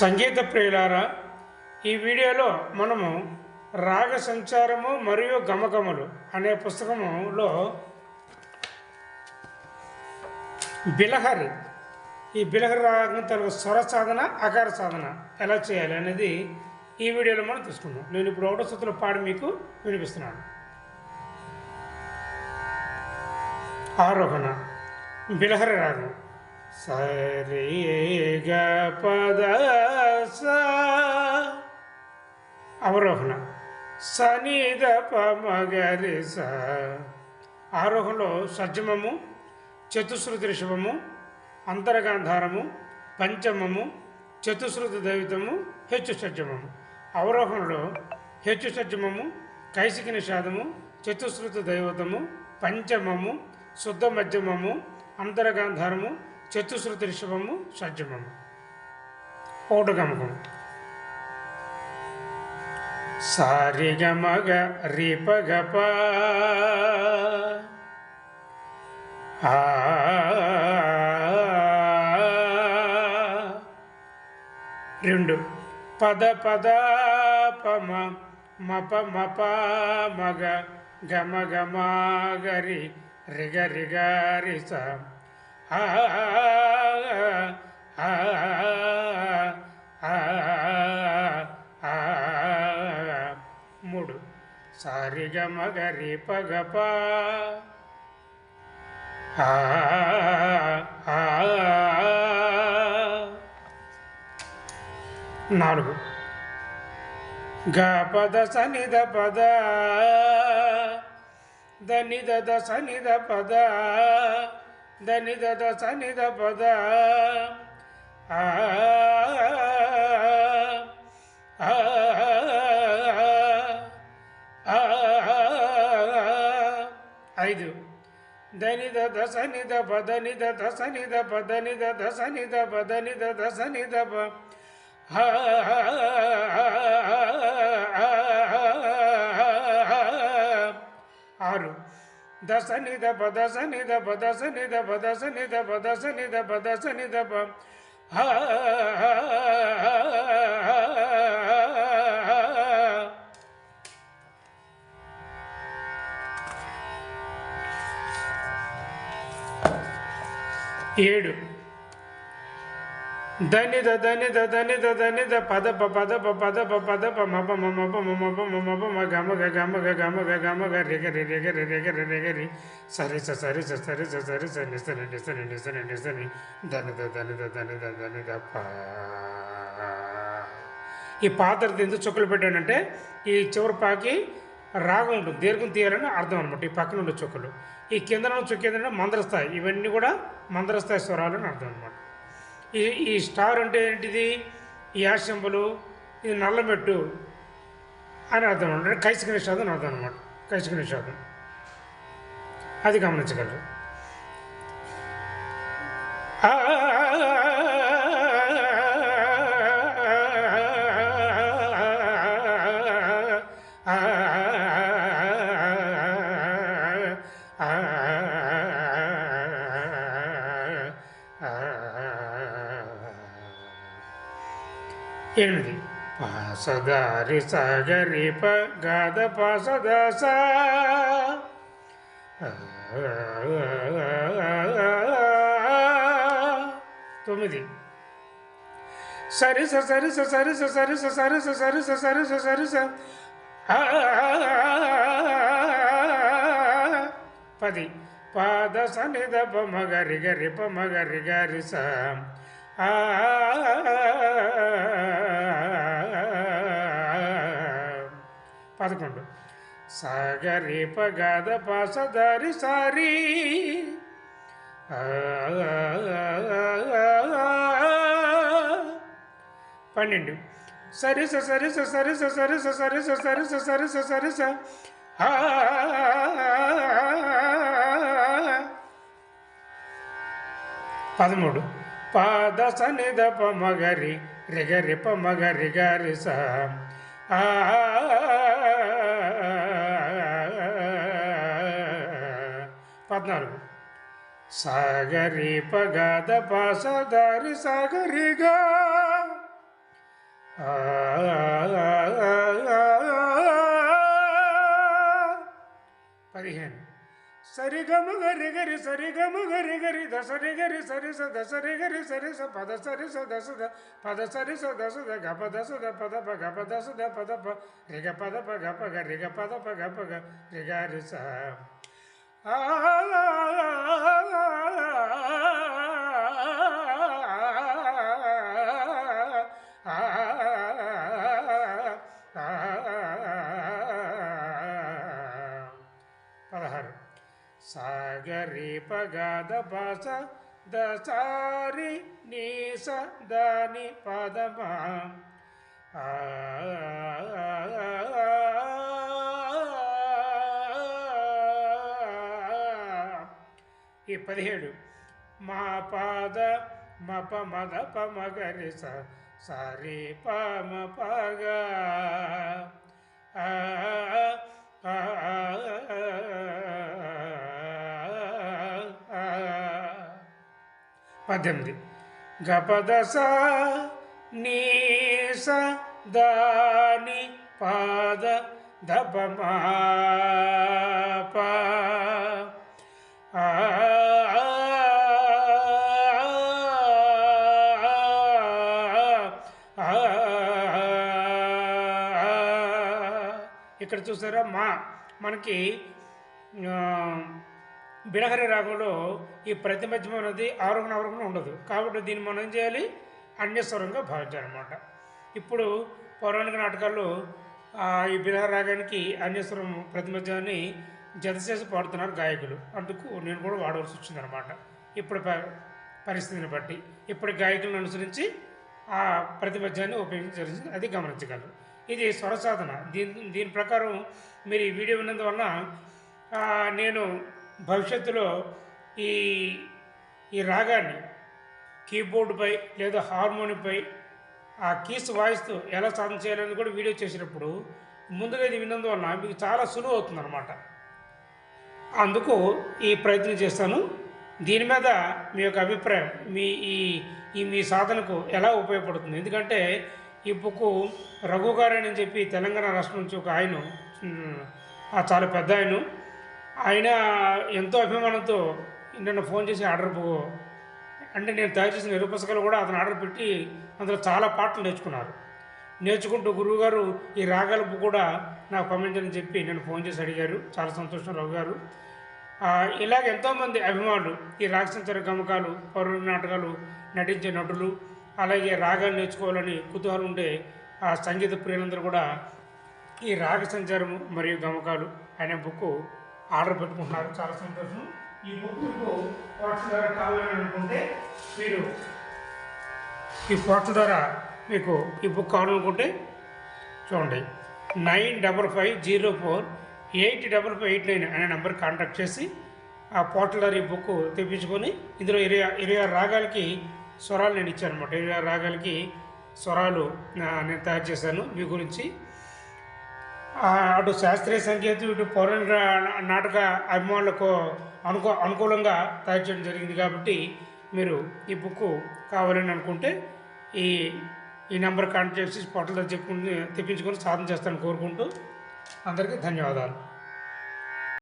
సంగీత ప్రియులారా ఈ వీడియోలో మనము రాగ సంచారము మరియు గమకములు అనే పుస్తకములో బిలహరి ఈ బిలహరి రాగం తన స్వర సాధన అకార సాధన ఎలా చేయాలి అనేది ఈ వీడియోలో మనం తీసుకుందాం నేను ఇప్పుడు ఒకటో స్థుతులు పాడి మీకు వినిపిస్తున్నాను. ఆరోహణ బిలహరి రాగం. సరిగ గ పద స అవరోహణ. సనిద పమగరి స ఆరోహణలో సజ్జమము చతుశ్రుతి ఋషభము అంతరగాంధారము పంచమము చతుశ్రుతి దైవితము హెచ్చు సజ్జమము అవరోహణలో హెచ్చు సజ్జమము కైసిక నిషాదము చతుశ్రుతి దైవతము పంచమము శుద్ధ మధ్యమము అంతరగాంధారము చతుశ్రుతి రిషభము సజ్జమము ఓటగమకం సారిగమగ రిపగప ఆ. రెండు. పద పద పమ మప మప మగ గమ గమ గరి రిగ రిగ రిస. ಮೂಡು. ಸಾರಿಗ ಮಗರಿ ಪಗಪ. ನಾಲ್ಕು. ಗ ಪದ ಸನಿದ ಪದ. ದನಿದ ದ ಸನಿದ ಪದ. ದನಿದ ದ ಸನಿ ದ ಪದ ಆ ಐದು ಧನಿದ ದಸನಿದ ಬದನಿದ ದಸನಿದ ಬದನಿದ ದಸನಿದ ಬದನಿದ ದಸನಿದ ಬ ಆರು ದಸ ನಿಧ ಪ ದಸ ನಿಧ ಪ ದಸ ನಿಧ ಪ. ದಸ ನಿಧ ಪ ನಿಧ ಪ ನಿಧ ಪ ಏಳು. ధనిద ధనిద ధనిద ధనిద పద ప పద ప పద ప పద ప మప మమ ప మమ ప మమ ప మ గమ గ గమ గ గమ గ గమ గ రిగ రి రిగ రి రిగ రి రిగ రి సరి స సరి స సరి స సరి స ని ని ని ని ప ఈ పాత్ర ఎందుకు చుక్కలు పెట్టానంటే ఈ చివరి పాకి రాగం ఉంటుంది దీర్ఘం తీయాలని అర్థం అనమాట ఈ పక్కన ఉండే చుక్కలు ఈ కింద చుక్క ఏంటంటే మందరస్థాయి ఇవన్నీ కూడా మందరస్థాయి స్వరాలు అని అర్థం అనమాట ఈ ఈ స్టార్ అంటే ఏంటిది? ఈ సింబలు ఇది నల్లమెట్టు అని అర్థం అనమాట. కైసిక నిషాదం అర్థం అనమాట. కైసిక నిషాదం. అది గమనించగలరు. ఎనిమిది పాసదారి సగరి ప గద పాసదాస తొమ్మిది సరి స సరి స సరి స సరి స సరి స సరి స సరి స సరి స పది పాద సనిద ప మగరి గరి ప మగరి గరి స ఆ పదకొండు. సాగరి పగద పాసదారి సారి. పన్నెండు. సరి సరిస సరిస సరిస సరిస సరిస సరిస సరిస. స పదమూడు. పాద సనిధ పొమగరి రిగరి పొమగరి గారి సహ పద్నాలుగు. సాగరి పగద పాసదారి సాగరిగా. ఆ. సరిగమ గరి గరి సరిగమ గరి గరి దసరి గరి సరి స దసరి గరి సరి స పద సరి స దస ద పద సరి స దస ద గప దస ద పద ప గప దస ద పద ప రిగ పద ప గప గ రిగ పద ప గప గ రిగ రి స ఆ పదహారు సాగరి పగద పస దసారి నీస దాని పదమా. ఈ పదిహేడు. మా పాద మప మద పమగరి స సారి పమ పగ ఆ, పద్దెనిమిది గపదస నీస దాని పాద దపమా ఇక్కడ చూసారా మా మనకి బిడహరి రాగంలో ఈ ప్రతిమధ్యం అనేది ఆరోహణ అవరోహణ ఉండదు. కాబట్టి దీన్ని మనం ఏం చేయాలి? అన్యస్వరంగా భావించాలన్నమాట. ఇప్పుడు పౌరాణిక నాటకాల్లో ఈ బిడహరి రాగానికి అన్యస్వరం ప్రతిమధ్యాన్ని జత చేసి పాడుతున్నారు గాయకులు. అందుకు నేను కూడా వాడవలసి వచ్చిందనమాట ఇప్పుడు ప- పరిస్థితిని బట్టి. ఇప్పుడు గాయకులను అనుసరించి ఆ ప్రతిపద్యాన్ని ఉపయోగించాల్సింది అది గమనించగలరు ఇది స్వర సాధన. దీని దీని ప్రకారం మీరు ఈ వీడియో విన్నందువల్ల నేను భవిష్యత్తులో ఈ ఈ రాగాన్ని కీబోర్డుపై లేదా హార్మోనిపై ఆ కీస్ వాయిస్తూ ఎలా సాధన చేయాలని కూడా వీడియో చేసినప్పుడు ముందుగా ఇది విన్నందువలన మీకు చాలా సులువు అవుతుందన్నమాట. అందుకు ఈ ప్రయత్నం చేస్తాను. దీని మీద మీ యొక్క అభిప్రాయం మీ ఈ ఈ మీ సాధనకు ఎలా ఉపయోగపడుతుంది? ఎందుకంటే ఈ బుక్ రఘు గారు అని చెప్పి తెలంగాణ రాష్ట్రం నుంచి ఒక ఆయన చాలా పెద్ద ఆయన. ఆయన ఎంతో అభిమానంతో నిన్న ఫోన్ చేసి ఆర్డర్ అంటే నేను తయారు చేసిన ఇరు పుస్తకాలు కూడా అతను ఆర్డర్ పెట్టి అందులో చాలా పాటలు నేర్చుకున్నారు. నేర్చుకుంటూ గురువుగారు ఈ రాగాల బుక్ కూడా నాకు పంపించని చెప్పి నేను ఫోన్ చేసి అడిగారు. చాలా సంతోషం రావు గారు. ఇలాగ ఎంతోమంది అభిమానులు ఈ రాగసంచార గమకాలు పౌరుల నాటకాలు నటించే నటులు అలాగే రాగాలు నేర్చుకోవాలని కుతూహలం ఉండే ఆ సంగీత ప్రియులందరూ కూడా ఈ రాగ సంచారము మరియు గమకాలు అనే బుక్ ఆర్డర్ పెట్టుకుంటున్నారు. చాలా సంతోషం. ఈ బుక్ మీకు పోస్ట్ ద్వారా కావాలని అనుకుంటే మీరు ఈ పోస్ట్ ద్వారా మీకు ఈ బుక్ కావాలనుకుంటే చూడండి. Nine double five zero four eight double five eight nine అనే నెంబర్ కాంటాక్ట్ చేసి ఆ పోర్టల్ ద్వారా ఈ బుక్ తెప్పించుకొని ఇందులో ఇరవై ఇరవై ఆరు రాగాలకి స్వరాలు నేను ఇచ్చాను అనమాట ఇరవై ఆరు రాగాలకి స్వరాలు నేను తయారు చేశాను. మీ గురించి అటు శాస్త్రీయ సంగీతం ఇటు పౌరాణిక నాటక అభిమానులకు అనుకూ అనుకూలంగా తయారు చేయడం జరిగింది కాబట్టి మీరు ఈ బుక్ కావాలని అనుకుంటే ఈ ఈ నెంబర్ కాంటాక్ట్ చేసి పోర్టల్ చెప్పుకుని తెప్పించుకొని సాధన చేస్తాను కోరుకుంటూ అందరికీ ధన్యవాదాలు.